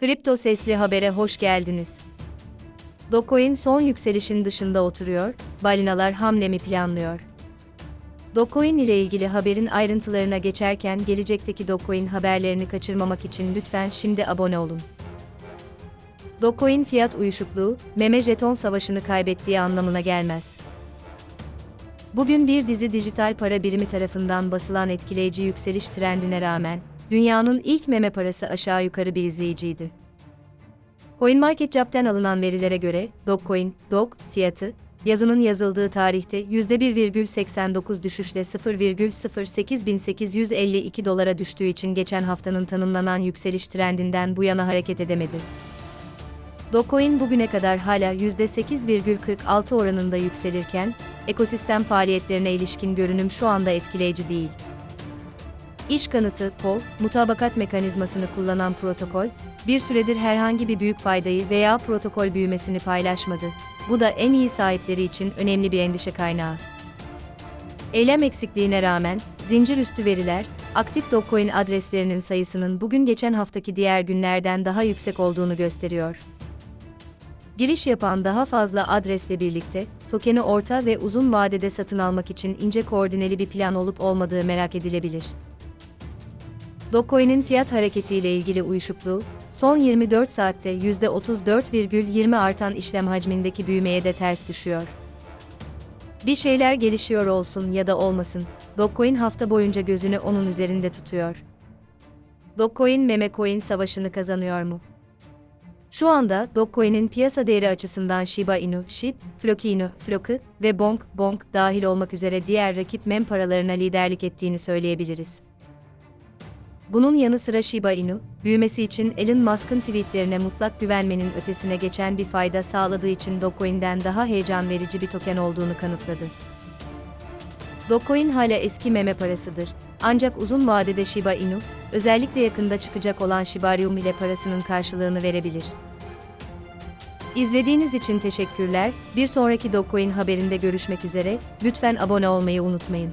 Kripto Sesli Haber'e hoş geldiniz. Dogecoin son yükselişin dışında oturuyor, balinalar hamlemi planlıyor. Dogecoin ile ilgili haberin ayrıntılarına geçerken gelecekteki Dogecoin haberlerini kaçırmamak için lütfen şimdi abone olun. Dogecoin fiyat uyuşukluğu, meme jeton savaşını kaybettiği anlamına gelmez. Bugün bir dizi dijital para birimi tarafından basılan etkileyici yükseliş trendine rağmen, dünyanın ilk meme parası aşağı yukarı bir izleyiciydi. CoinMarketCap'ten alınan verilere göre, Dogecoin, Dog, fiyatı, yazının yazıldığı tarihte %1,89 düşüşle 0,08852 dolara düştüğü için geçen haftanın tanımlanan yükseliş trendinden bu yana hareket edemedi. Dogecoin bugüne kadar hala %8,46 oranında yükselirken, ekosistem faaliyetlerine ilişkin görünüm şu anda etkileyici değil. İş kanıtı, POV, mutabakat mekanizmasını kullanan protokol, bir süredir herhangi bir büyük faydayı veya protokol büyümesini paylaşmadı. Bu da en iyi sahipleri için önemli bir endişe kaynağı. Eylem eksikliğine rağmen, zincir üstü veriler, aktif Dogecoin adreslerinin sayısının bugün geçen haftaki diğer günlerden daha yüksek olduğunu gösteriyor. Giriş yapan daha fazla adresle birlikte, tokeni orta ve uzun vadede satın almak için ince koordineli bir plan olup olmadığı merak edilebilir. Dogecoin'in fiyat hareketiyle ilgili uyuşukluğu, son 24 saatte %34,20 artan işlem hacmindeki büyümeye de ters düşüyor. Bir şeyler gelişiyor olsun ya da olmasın, Dogecoin hafta boyunca gözünü onun üzerinde tutuyor. Dogecoin meme coin savaşını kazanıyor mu? Şu anda Dogecoin'in piyasa değeri açısından Shiba Inu, SHIB, Floki Inu, Floki ve Bonk, Bonk dahil olmak üzere diğer rakip mem paralarına liderlik ettiğini söyleyebiliriz. Bunun yanı sıra Shiba Inu, büyümesi için Elon Musk'ın tweetlerine mutlak güvenmenin ötesine geçen bir fayda sağladığı için Dogecoin'den daha heyecan verici bir token olduğunu kanıtladı. Dogecoin hala eski meme parasıdır. Ancak uzun vadede Shiba Inu, özellikle yakında çıkacak olan Shibarium ile parasının karşılığını verebilir. İzlediğiniz için teşekkürler. Bir sonraki Dogecoin haberinde görüşmek üzere. Lütfen abone olmayı unutmayın.